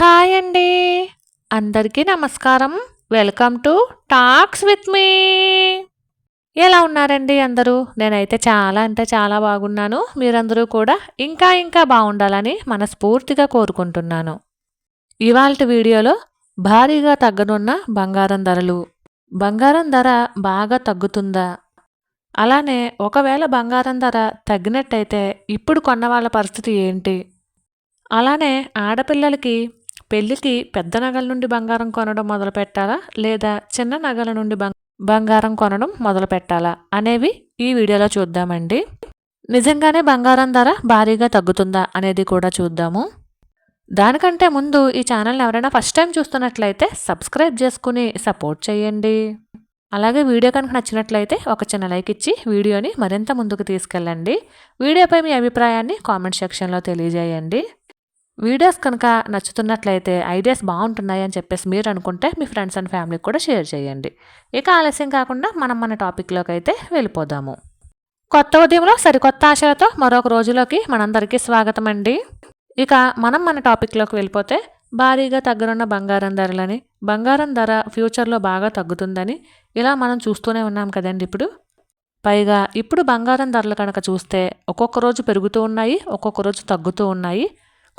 Hi అండి. అందరికీ నమస్కారం. Welcome to talks with me. ఎలా ఉన్నారండి అందరూ? నేనైతే చాలా అంటే చాలా బాగున్నాను. మీరందరూ కూడా ఇంకా ఇంకా బాగుండాలని మనస్ఫూర్తిగా కోరుకుంటున్నాను. ఇవాళ వీడియోలో భారీగా తగ్గనున్న బంగారం ధరలు. బంగారం ధర బాగా తగ్గుతుందా? అలానే ఒకవేళ బంగారం ధర తగ్గినట్టయితే ఇప్పుడు కొన్న వాళ్ళ పరిస్థితి ఏంటి? అలానే ఆడపిల్లలకి పెళ్ళికి పెద్ద నగల నుండి బంగారం కొనడం మొదలు పెట్టాలా? లేదా చిన్న నగల నుండి బంగారం కొనడం మొదలు పెట్టాలా? అనేవి ఈ వీడియోలో చూద్దామండి. నిజంగానే బంగారం ధర భారీగా తగ్గుతుందా అనేది కూడా చూద్దాము. దానికంటే ముందు ఈ ఛానల్ని ఎవరైనా ఫస్ట్ టైం చూస్తున్నట్లయితే సబ్స్క్రైబ్ చేసుకుని సపోర్ట్ చేయండి. అలాగే వీడియో కనుక నచ్చినట్లయితే ఒక చిన్న లైక్ ఇచ్చి వీడియోని మరింత ముందుకు తీసుకెళ్ళండి. వీడియోపై మీ అభిప్రాయాన్ని కామెంట్ సెక్షన్లో తెలియజేయండి. వీడియోస్ కనుక నచ్చుతున్నట్లయితే ఐడియాస్ బాగుంటున్నాయి అని చెప్పేసి మీరు అనుకుంటే మీ ఫ్రెండ్స్ అండ్ ఫ్యామిలీకి కూడా షేర్ చేయండి. ఇక ఆలస్యం కాకుండా మనం మన టాపిక్లోకి అయితే వెళ్ళిపోదాము. కొత్త ఉదయంలో సరికొత్త ఆశలతో మరొక రోజులోకి మనందరికీ స్వాగతం అండి ఇక మనం మన టాపిక్లోకి వెళ్ళిపోతే భారీగా తగ్గనున్న బంగారం ధరలని బంగారం ధర ఫ్యూచర్లో బాగా తగ్గుతుందని ఇలా మనం చూస్తూనే ఉన్నాం కదండి ఇప్పుడు. పైగా ఇప్పుడు బంగారం ధరలు కనుక చూస్తే ఒక్కొక్క రోజు పెరుగుతూ ఉన్నాయి ఒక్కొక్క రోజు తగ్గుతూ ఉన్నాయి.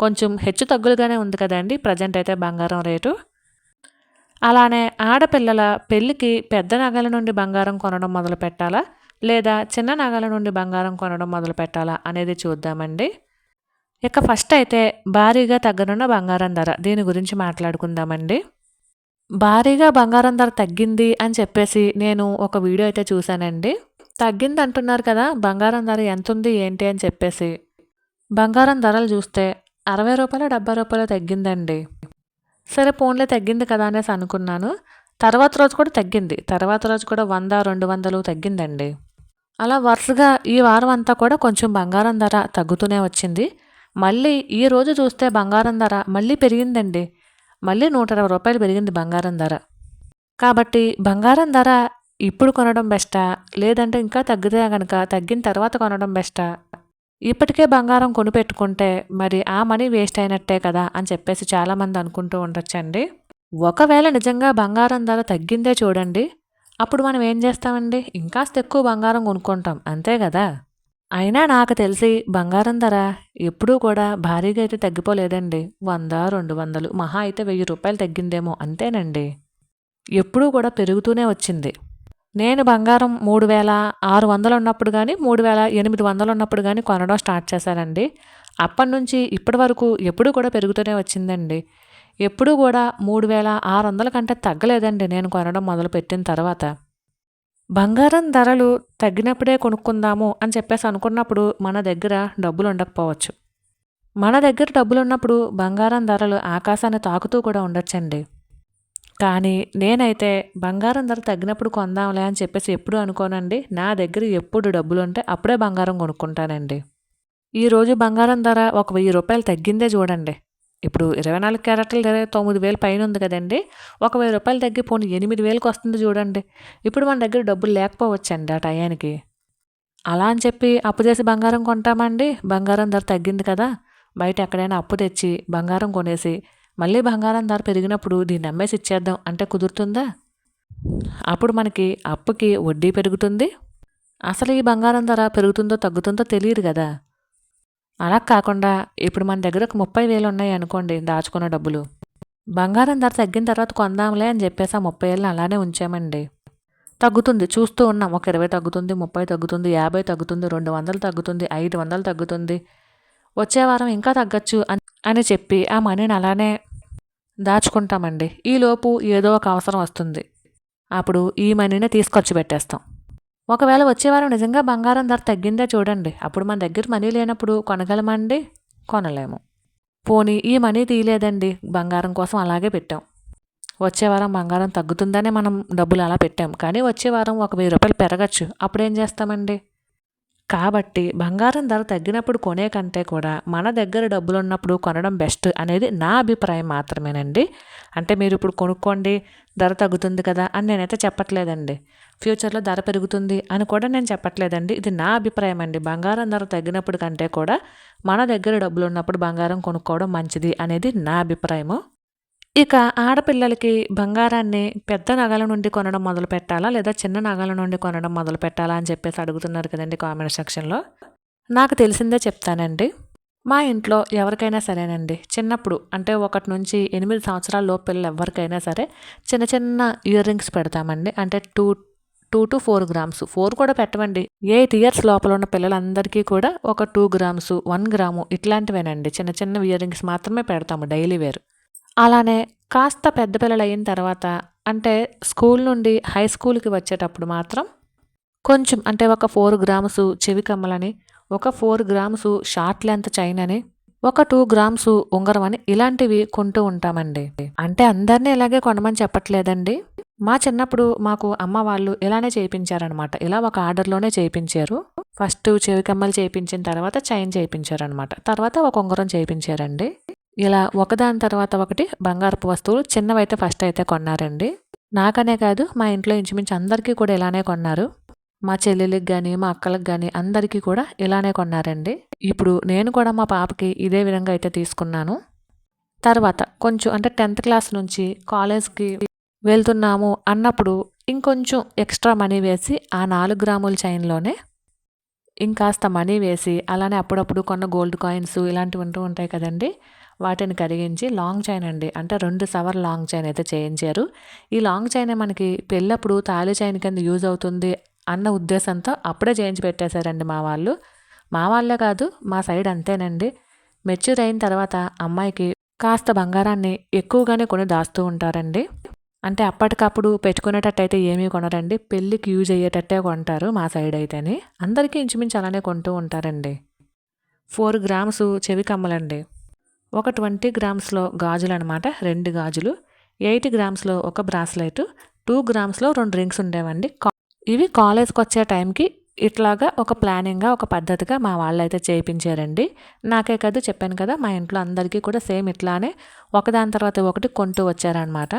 కొంచెం హెచ్చు తగ్గులుగానే ఉంది కదండి. ప్రజెంట్ అయితే బంగారం రేటు. అలానే ఆడపిల్లల పెళ్ళికి పెద్ద నగల నుండి బంగారం కొనడం మొదలు పెట్టాలా? లేదా చిన్న నగల నుండి బంగారం కొనడం మొదలు పెట్టాలా అనేది చూద్దామండి. ఇక ఫస్ట్ అయితే భారీగా తగ్గనున్న బంగారం ధర దీని గురించి మాట్లాడుకుందామండి. భారీగా బంగారం ధర తగ్గింది అని చెప్పేసి నేను ఒక వీడియో అయితే చూశానండి. తగ్గింది అంటున్నారు కదా బంగారం ధర ఎంత ఉంది ఏంటి అని చెప్పేసి. బంగారం ధరలు చూస్తే అరవై రూపాయలు డెబ్బై రూపాయలు తగ్గిందండి. సరే ఫోన్లే తగ్గింది కదా అనేసి అనుకున్నాను. తర్వాత రోజు కూడా తగ్గింది. తర్వాత రోజు కూడా వంద రెండు వందలు తగ్గిందండి. అలా వరుసగా ఈ వారం అంతా కూడా కొంచెం బంగారం ధర తగ్గుతూనే వచ్చింది. మళ్ళీ ఈ రోజు చూస్తే బంగారం ధర మళ్ళీ పెరిగిందండి. మళ్ళీ నూట ఇరవై రూపాయలు పెరిగింది బంగారం ధర. కాబట్టి బంగారం ధర ఇప్పుడు కొనడం బెస్టా? లేదంటే ఇంకా తగ్గితే కనుక తగ్గిన తర్వాత కొనడం బెస్టా? ఇప్పటికే బంగారం కొనిపెట్టుకుంటే మరి ఆ మనీ వేస్ట్ అయినట్టే కదా అని చెప్పేసి చాలామంది అనుకుంటూ ఉండొచ్చండి. ఒకవేళ నిజంగా బంగారం ధర తగ్గిందే చూడండి అప్పుడు మనం ఏం చేస్తామండి? ఇంకాస్త ఎక్కువ బంగారం కొనుక్కుంటాం అంతే కదా? అయినా నాకు తెలిసి బంగారం ధర ఎప్పుడూ కూడా భారీగా అయితే తగ్గిపోలేదండి. వంద రెండు వందలు మహా అయితే వెయ్యి రూపాయలు తగ్గిందేమో అంతేనండి. ఎప్పుడూ కూడా పెరుగుతూనే వచ్చింది. నేను బంగారం మూడు వేల ఆరు వందలు ఉన్నప్పుడు కానీ మూడు వేల ఎనిమిది వందలు ఉన్నప్పుడు కానీ కొనడం స్టార్ట్ చేశానండి. అప్పటి నుంచి ఇప్పటి వరకు ఎప్పుడూ కూడా పెరుగుతూనే వచ్చిందండి. ఎప్పుడూ కూడా మూడు వేల ఆరు వందల కంటే తగ్గలేదండి నేను కొనడం మొదలు పెట్టిన తర్వాత. బంగారం ధరలు తగ్గినప్పుడే కొనుక్కుందాము అని చెప్పేసి అనుకున్నప్పుడు మన దగ్గర డబ్బులు ఉండకపోవచ్చు. మన దగ్గర డబ్బులు ఉన్నప్పుడు బంగారం ధరలు ఆకాశాన్ని తాకుతూ కూడా ఉండొచ్చండి. కానీ నేనైతే బంగారం ధర తగ్గినప్పుడు కొందాంలే అని చెప్పేసి ఎప్పుడు అనుకోనండి. నా దగ్గర ఎప్పుడు డబ్బులు ఉంటే అప్పుడే బంగారం కొనుక్కుంటానండి. ఈరోజు బంగారం ధర ఒక వెయ్యి రూపాయలు తగ్గిందే చూడండి. ఇప్పుడు ఇరవై నాలుగు క్యారెట్ల ధర తొమ్మిది వేలు పైన ఉంది కదండి. ఒక వెయ్యి రూపాయలు తగ్గి పోనీ ఎనిమిది వేలకు వస్తుంది చూడండి. ఇప్పుడు మన దగ్గర డబ్బులు లేకపోవచ్చండి ఆ టయానికి. అలా అని చెప్పి అప్పు చేసి బంగారం కొంటామండి. బంగారం ధర తగ్గింది కదా. బయట ఎక్కడైనా అప్పు తెచ్చి బంగారం కొనేసి మళ్ళీ బంగారం ధర పెరిగినప్పుడు దీన్ని అమ్మేసి ఇచ్చేద్దాం అంటే కుదురుతుందా? అప్పుడు మనకి అప్పుకి వడ్డీ పెరుగుతుంది. అసలు ఈ బంగారం ధర పెరుగుతుందో తగ్గుతుందో తెలియదు కదా. అలా కాకుండా ఇప్పుడు మన దగ్గర ఒక ముప్పై వేలు ఉన్నాయి అనుకోండి దాచుకున్న డబ్బులు. బంగారం ధర తగ్గిన తర్వాత కొందాంలే అని చెప్పేసి ఆ ముప్పై వేలను అలానే ఉంచామండి. తగ్గుతుంది చూస్తూ ఉన్నాం. ఒక ఇరవై తగ్గుతుంది ముప్పై తగ్గుతుంది యాభై తగ్గుతుంది రెండు వందలు తగ్గుతుంది ఐదు వందలు తగ్గుతుంది. వచ్చే వారం ఇంకా తగ్గచ్చు అని అని చెప్పి ఆ మనీని అలానే దాచుకుంటామండి. ఈలోపు ఏదో ఒక అవసరం వస్తుంది. అప్పుడు ఈ మనీని తీసుకొచ్చి పెట్టేస్తాం. ఒకవేళ వచ్చే వారం నిజంగా బంగారం ధర తగ్గిందే చూడండి. అప్పుడు మన దగ్గర మనీ లేనప్పుడు కొనగలమండి కొనలేము. పోనీ ఈ మనీ తీయలేదండి. బంగారం కోసం అలాగే పెట్టాం. వచ్చే వారం బంగారం తగ్గుతుందనే మనం డబ్బులు అలా పెట్టాం. కానీ వచ్చే వారం ఒక వెయ్యి రూపాయలు పెరగచ్చు. అప్పుడు ఏం చేస్తామండి? కాబట్టి బంగారం ధర తగ్గినప్పుడు కొనే కంటే కూడా మన దగ్గర డబ్బులు ఉన్నప్పుడు కొనడం బెస్ట్ అనేది నా అభిప్రాయం మాత్రమేనండి. అంటే మీరు ఇప్పుడు కొనుక్కోండి ధర తగ్గుతుంది కదా అని నేనైతే చెప్పట్లేదండి. ఫ్యూచర్లో ధర పెరుగుతుంది అని కూడా నేను చెప్పట్లేదండి. ఇది నా అభిప్రాయం అండి. బంగారం ధర తగ్గినప్పుడు కంటే కూడా మన దగ్గర డబ్బులు ఉన్నప్పుడు బంగారం కొనుక్కోవడం మంచిది అనేది నా అభిప్రాయము. ఇక ఆడపిల్లలకి బంగారాన్ని పెద్ద నగల నుండి కొనడం మొదలు పెట్టాలా? లేదా చిన్న నగల నుండి కొనడం మొదలు పెట్టాలా? అని చెప్పేసి అడుగుతున్నారు కదండి కామెంట్ సెక్షన్లో. నాకు తెలిసిందే చెప్తానండి. మా ఇంట్లో ఎవరికైనా సరేనండి. చిన్నప్పుడు అంటే ఒకటి నుంచి ఎనిమిది సంవత్సరాల లోపు పిల్లలు ఎవరికైనా సరే చిన్న చిన్న ఇయర్ రింగ్స్ పెడతామండి. అంటే two two to four grams. Four కూడా పెట్టమండి. ఎయిట్ ఇయర్స్ లోపల ఉన్న పిల్లలందరికీ కూడా ఒక టూ గ్రామ్స్ వన్ గ్రాము ఇట్లాంటివేనండి. చిన్న చిన్న ఇయర్ రింగ్స్ మాత్రమే పెడతాము డైలీ వేర్. అలానే కాస్త పెద్ద పిల్లలు అయిన తర్వాత అంటే స్కూల్ నుండి హై స్కూల్కి వచ్చేటప్పుడు మాత్రం కొంచెం అంటే ఒక ఫోర్ గ్రామ్స్ చెవి కమ్మలని ఒక four grams short length chain అని ఒక టూ గ్రామ్స్ ఉంగరం అని ఇలాంటివి కొంటూ ఉంటామండి. అంటే అందరినీ ఇలాగే కొనమని చెప్పట్లేదండి. మా చిన్నప్పుడు మాకు అమ్మ వాళ్ళు ఇలానే చేయించారనమాట. ఇలా ఒక ఆర్డర్లోనే చేయించారు. ఫస్ట్ చెవి కమ్మలు చేయించిన తర్వాత చైన్ చేయించారనమాట. తర్వాత ఒక ఉంగరం చేయించారండి. ఇలా ఒకదాని తర్వాత ఒకటి బంగారపు వస్తువులు చిన్నవైతే ఫస్ట్ అయితే కొన్నారండి. నాకనే కాదు మా ఇంట్లో ఇంచుమించు అందరికీ కూడా ఇలానే కొన్నారు. మా చెల్లెలకి కానీ మా అక్కలకు కానీ అందరికీ కూడా ఇలానే కొన్నారండి. ఇప్పుడు నేను కూడా మా పాపకి ఇదే విధంగా అయితే తీసుకున్నాను. తర్వాత కొంచెం అంటే టెన్త్ క్లాస్ నుంచి కాలేజ్కి వెళ్తున్నాము అన్నప్పుడు ఇంకొంచెం ఎక్స్ట్రా మనీ వేసి ఆ నాలుగు గ్రాముల చైన్లోనే ఇంకాస్త మనీ వేసి అలానే అప్పుడప్పుడు కొన్న గోల్డ్ కాయిన్స్ ఇలాంటివి ఉంటూ ఉంటాయి కదండి. వాటిని కరిగించి లాంగ్ చైన్ అండి. అంటే రెండు సవర్ లాంగ్ చైన్ అయితే చేయించారు. ఈ లాంగ్ చైన్ మనకి పెళ్ళప్పుడు తాళి చైన్ కింద యూజ్ అవుతుంది అన్న ఉద్దేశంతో అప్పుడే చేయించి పెట్టేశారండి మా వాళ్ళు. మా వాళ్ళే కాదు మా సైడ్ అంతేనండి. మెచ్యూర్ అయిన తర్వాత అమ్మాయికి కాస్త బంగారాన్ని ఎక్కువగానే కొని దాస్తూ ఉంటారండి. అంటే అప్పటికప్పుడు పెట్టుకునేటట్టయితే ఏమీ కొనరండి. పెళ్ళికి యూజ్ అయ్యేటట్టే కొంటారు మా సైడ్ అయితేనే. అందరికీ ఇంచుమించు అలానే కొంటూ ఉంటారండి. ఫోర్ గ్రామ్స్ చెవి కమ్మలండి. ఒక ట్వంటీ గ్రామ్స్లో గాజులు అనమాట రెండు గాజులు. ఎయిట్ గ్రామ్స్లో ఒక బ్రాస్లెట్ టూ గ్రామ్స్లో రెండు రింగ్స్ ఉండేవండి. ఇవి కాలేజ్కి వచ్చే టైంకి ఇట్లాగా ఒక ప్లానింగ్గా ఒక పద్ధతిగా మా వాళ్ళు అయితే చేయించారండి. నాకే కాదు చెప్పాను కదా మా ఇంట్లో అందరికీ కూడా సేమ్ ఇట్లానే ఒకదాని తర్వాత ఒకటి కొంటూ వచ్చారనమాట.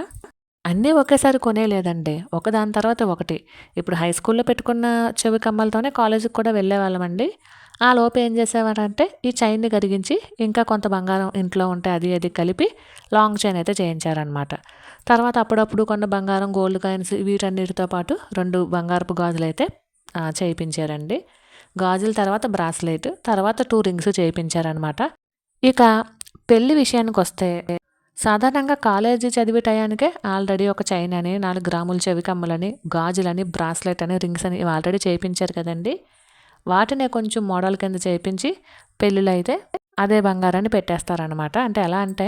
అన్నీ ఒకేసారి కొనేలేదండి. ఒకదాని తర్వాత ఒకటి. ఇప్పుడు హై స్కూల్లో పెట్టుకున్న చెవి కమ్మలతోనే కాలేజీకి కూడా వెళ్ళేవాళ్ళమండి. ఆ లోపు ఏం చేసేవారంటే ఈ చైన్ని కరిగించి ఇంకా కొంత బంగారం ఇంట్లో ఉంటే అది అది కలిపి లాంగ్ చైన్ అయితే చేయించారనమాట తర్వాత అప్పుడప్పుడు కొన్న బంగారం గోల్డ్ కాయిన్స్ వీటన్నిటితో పాటు రెండు బంగారపు గాజులు అయితే చేయించారండి. గాజుల తర్వాత బ్రాస్లెట్ తర్వాత టూ రింగ్స్ చేయించారనమాట ఇక పెళ్ళి విషయానికి వస్తే సాధారణంగా కాలేజీ చదివే టయానికే ఆల్రెడీ ఒక చైన్ అని నాలుగు గ్రాముల చెవి కమ్మలని గాజులని బ్రాస్లెట్ అని రింగ్స్ అని ఆల్రెడీ చేయించారు కదండి. వాటినే కొంచెం మోడల్ కింద చేయించి పెళ్ళిలో అయితే అదే బంగారాన్ని పెట్టేస్తారనమాట అంటే ఎలా అంటే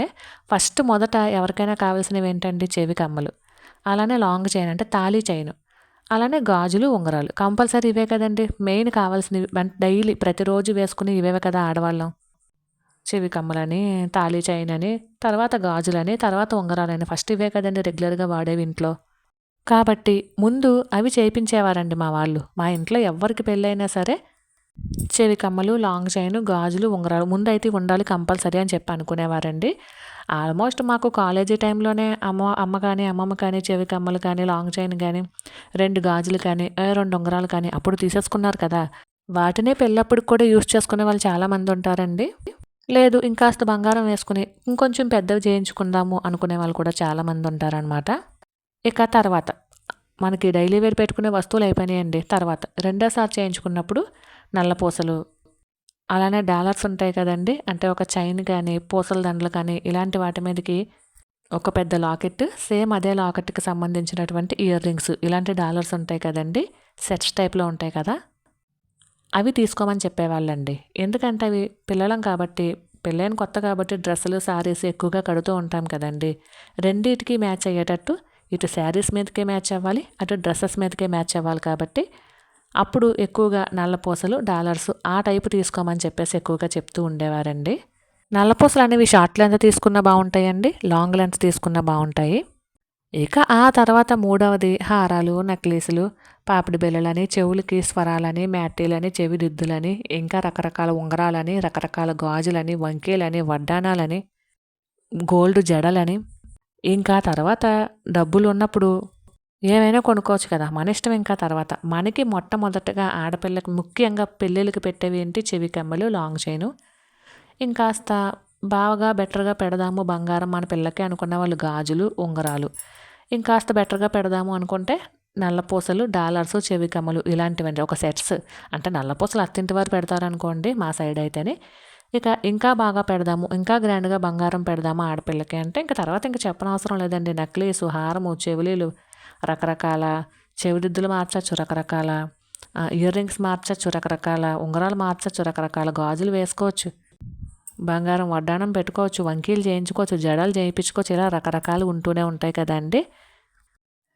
ఫస్ట్ మొదట ఎవరికైనా కావాల్సినవి ఏంటండి? చెవి కమ్మలు అలానే లాంగ్ చైన్ అంటే తాళీ చైన్. అలానే గాజులు ఉంగరాలు. కంపల్సరీ ఇవే కదండి. మెయిన్ కావాల్సినవి డైలీ ప్రతిరోజు వేసుకుని ఇవే కదా ఆడవాళ్ళం. చెవి కమ్మలని తాళీ చైన్ అని తర్వాత గాజులని తర్వాత ఉంగరాలని. ఫస్ట్ ఇవే కదండి రెగ్యులర్గా వాడేవి ఇంట్లో. కాబట్టి ముందు అవి చేయించేవారండి మా వాళ్ళు. మా ఇంట్లో ఎవరికి పెళ్ళైనా సరే చెవి కమ్మలు లాంగ్ చైన్ గాజులు ఉంగరాలు ముందు అయితే ఉండాలి కంపల్సరీ అని చెప్పి అనుకునేవారండి. ఆల్మోస్ట్ మాకు కాలేజీ టైంలోనే అమ్మ అమ్మ కానీ అమ్మమ్మ కానీ చెవి కమ్మలు కానీ లాంగ్ చైన్ కానీ రెండు గాజులు కానీ రెండు ఉంగరాలు కానీ అప్పుడు తీసేసుకున్నారు కదా. వాటినే పెళ్ళప్పుడు కూడా యూస్ చేసుకునే వాళ్ళు చాలామంది ఉంటారండి. లేదు ఇంకాస్త బంగారం వేసుకుని ఇంకొంచెం పెద్దవి చేయించుకుందాము అనుకునే వాళ్ళు కూడా చాలామంది ఉంటారనమాట ఇక తర్వాత మనకి డైలీ వేర్ పెట్టుకునే వస్తువులు అయిపోయినాయండి. తర్వాత రెండోసారి చేయించుకున్నప్పుడు నల్లపూసలు అలానే డాలర్స్ ఉంటాయి కదండి. అంటే ఒక చైన్ కానీ పూసల దండలు కానీ ఇలాంటి వాటి మీదకి ఒక పెద్ద లాకెట్ సేమ్ అదే లాకెట్కి సంబంధించినటువంటి ఇయర్ రింగ్స్ ఇలాంటి డాలర్స్ ఉంటాయి కదండి. సెట్స్ టైప్లో ఉంటాయి కదా. అవి తీసుకోమని చెప్పేవాళ్ళండి. ఎందుకంటే అవి పిల్లలం కాబట్టి పెళ్ళైన కొత్త కాబట్టి డ్రెస్సులు శారీస్ ఎక్కువగా కడుతూ ఉంటాం కదండి. రెండింటికి మ్యాచ్ అయ్యేటట్టు ఇటు శారీస్ మీదకే మ్యాచ్ అవ్వాలి అటు డ్రెస్సెస్ మీదకే మ్యాచ్ అవ్వాలి కాబట్టి అప్పుడు ఎక్కువగా నల్లపూసలు డాలర్స్ ఆ టైపు తీసుకోమని చెప్పేసి ఎక్కువగా చెప్తూ ఉండేవారండి. నల్లపూసలు అనేవి షార్ట్ లెంత్ తీసుకున్న బాగుంటాయండి లాంగ్ లెంత్ తీసుకున్న బాగుంటాయి. ఇక ఆ తర్వాత మూడవది హారాలు నెక్లెస్లు పాపిడి బిళ్ళలని చెవులకి స్వరాలని మ్యాటీలని చెవి దిద్దులని ఇంకా రకరకాల ఉంగరాలని రకరకాల గాజులని వంకీలని వడ్డానాలని గోల్డ్ జడలని. ఇంకా తర్వాత డబ్బులు ఉన్నప్పుడు ఏమైనా కొనుక్కోవచ్చు కదా మన ఇష్టం ఇంకా తర్వాత. మనకి మొట్టమొదటగా ఆడపిల్లకి ముఖ్యంగా పెళ్ళిళ్ళకి పెట్టేవి ఏంటి? చెవి కమ్మలు లాంగ్ చైను. ఇంకాస్త బాగా బెటర్గా పెడదాము బంగారం మన పిల్లకి అనుకున్న వాళ్ళు గాజులు ఉంగరాలు. ఇంకాస్త బెటర్గా పెడదాము అనుకుంటే నల్లపూసలు డాలర్స్ చెవి కమ్మలు ఇలాంటివండి. ఒక సెట్స్. అంటే నల్లపూసలు అత్తింటి వారు పెడతారనుకోండి మా సైడ్ అయితేనే. ఇక ఇంకా బాగా పెడదాము ఇంకా గ్రాండ్గా బంగారం పెడదాము ఆడపిల్లకి అంటే ఇంకా తర్వాత ఇంకా చెప్పనవసరం లేదండి. నెక్లెస్ హారము చెవులీలు రకరకాల చెవిదిద్దులు మార్చచ్చు రకరకాల ఇయర్ రింగ్స్ మార్చచ్చు రకరకాల ఉంగరాలు మార్చచ్చు రకరకాల గాజులు వేసుకోవచ్చు. బంగారం వడ్డానం పెట్టుకోవచ్చు వంకీలు చేయించుకోవచ్చు జడలు చేయించుకోవచ్చు ఇలా రకరకాలు ఉంటూనే ఉంటాయి కదండి.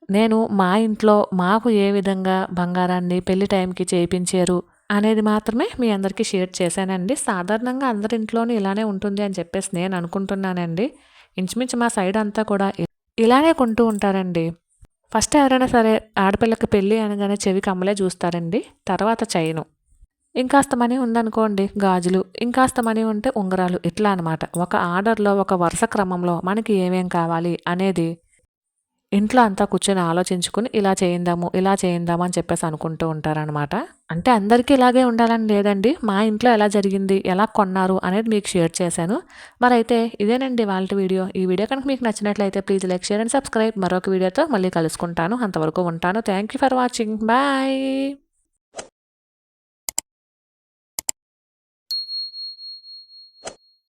నేను మా ఇంట్లో మాకు ఏ విధంగా బంగారాన్ని పెళ్ళి టైంకి చేయించారు అనేది మాత్రమే మీ అందరికీ షేర్ చేశానండి. సాధారణంగా అందరి ఇంట్లోనూ ఇలానే ఉంటుంది అని చెప్పేసి నేను అనుకుంటున్నానండి. ఇంచుమించు మా సైడ్ అంతా కూడా ఇలానే కొంటూ ఉంటారండి. ఫస్ట్ ఎవరైనా సరే ఆడపిల్లకి పెళ్ళి అనగానే చెవి కమ్మలే చూస్తారండి. తర్వాత చైను. ఇంకాస్త మనీ ఉందనుకోండి గాజులు. ఇంకాస్త మనీ ఉంటే ఉంగరాలు. ఇట్లా అనమాట. ఒక ఆర్డర్లో ఒక వరుస క్రమంలో మనకి ఏమేం కావాలి అనేది ఇంట్లో అంతా కూర్చొని ఆలోచించుకుని ఇలా చేయిందాము ఇలా చేయిందాము అని చెప్పేసి అనుకుంటూ ఉంటారనమాట అంటే అందరికీ ఇలాగే ఉండాలని లేదండి. మా ఇంట్లో ఎలా జరిగింది ఎలా కొన్నారు అనేది మీకు షేర్ చేశాను. మరైతే ఇదేనండి వాళ్ళ వీడియో. ఈ వీడియో కనుక మీకు నచ్చినట్లయితే please like share and subscribe. మరొక వీడియోతో మళ్ళీ కలుసుకుంటాను. అంతవరకు ఉంటాను. Thank you for watching. Bye.